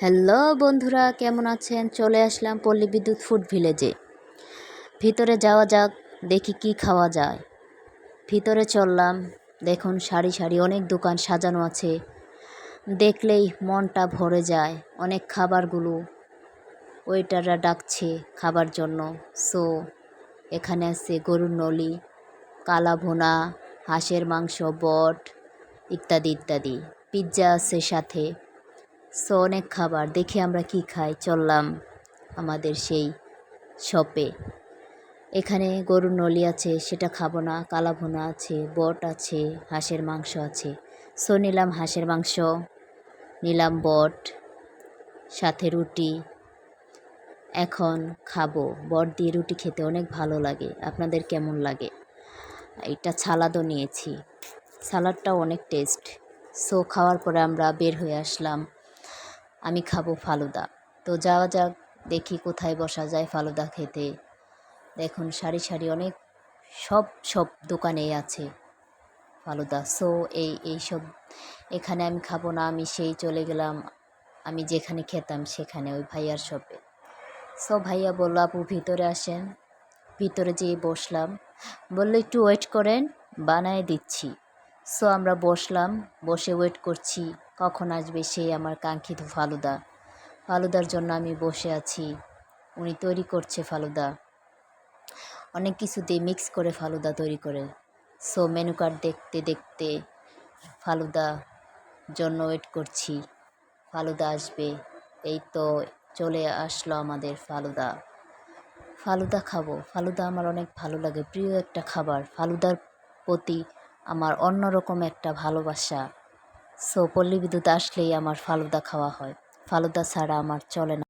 Hello বন্ধুরা, কেমন আছেন? চলে আসলাম পল্লী বিদ্যুৎ ফুড ভিলেজে। ভিতরে যাওয়া যাক, দেখি কি খাওয়া যায়। ভিতরে চললাম, দেখুন সারি সারি অনেক দোকান সাজানো আছে। দেখলেই মনটা ভরে যায় অনেক খাবারগুলো। ওয়েটাররা ডাকছে খাবার জন্য। সো, এখানে আছে গরুর নলি, কালা ভুনা, হাঁসের মাংস, বট ইত্যাদি ইত্যাদি। পিৎজা আছে সাথে। সো অনেক খাবার, দেখি আমরা কি খাই, চললাম আমাদের সেই শপে এখানে গরুর নলি আছে, সেটা খাব না কালা ভুনা আছে, বট আছে, হাঁসের মাংস আছে। সো নিলাম হাঁসের মাংস, নিলাম বট, সাথে রুটি। এখন খাব, বট দিয়ে রুটি খেতে অনেক ভালো লাগে, আপনাদের কেমন লাগে? এটা সালাদও নিয়েছি সালাদটাও অনেক টেস্ট সো খাওয়ার পরে আমরা বের হয়ে আসলাম আমি খাব ফালুদা। তো যাওয়া যাক, দেখি কোথায় বসা যায় ফালুদা খেতে। দেখুন, সারি সারি অনেক সব সব দোকানেই আছে ফালুদা। সো, এই এই সব, এখানে আমি খাব না, আমি সেই চলে গেলাম। আমি যেখানে খেতাম সেখানে, ওই ভাইয়ার শপে সো, ভাইয়া বলল, আপু, ভিতরে আসেন। ভিতরে যেয়ে বসলাম। বলল, একটু ওয়েট করেন, বানায় দিচ্ছি। সো আমরা বসলাম, বসে ওয়েট করছি, কখন আসবে সেই আমার কাঙ্ক্ষিত ফালুদা। ফালুদার জন্য আমি বসে আছি, উনি তৈরি করছে ফালুদা। অনেক কিছু দিয়ে মিক্স করে ফালুদা তৈরি করে। সো মেনু কার্ড দেখতে দেখতে ফালুদা জন্য ওয়েট করছি, ফালুদা আসবে। এই তো চলে আসলো আমাদের ফালুদা। ফালুদা খাব, ফালুদা আমার অনেক ভালো লাগে, প্রিয় একটা খাবার। ফালুদার প্রতি আমার অন্যরকম একটা ভালোবাসা। সো পল্লী বিদ্যুৎ আসলেই আমার ফালুদা খাওয়া হয়। ফালুদা ছাড়া আমার চলে না।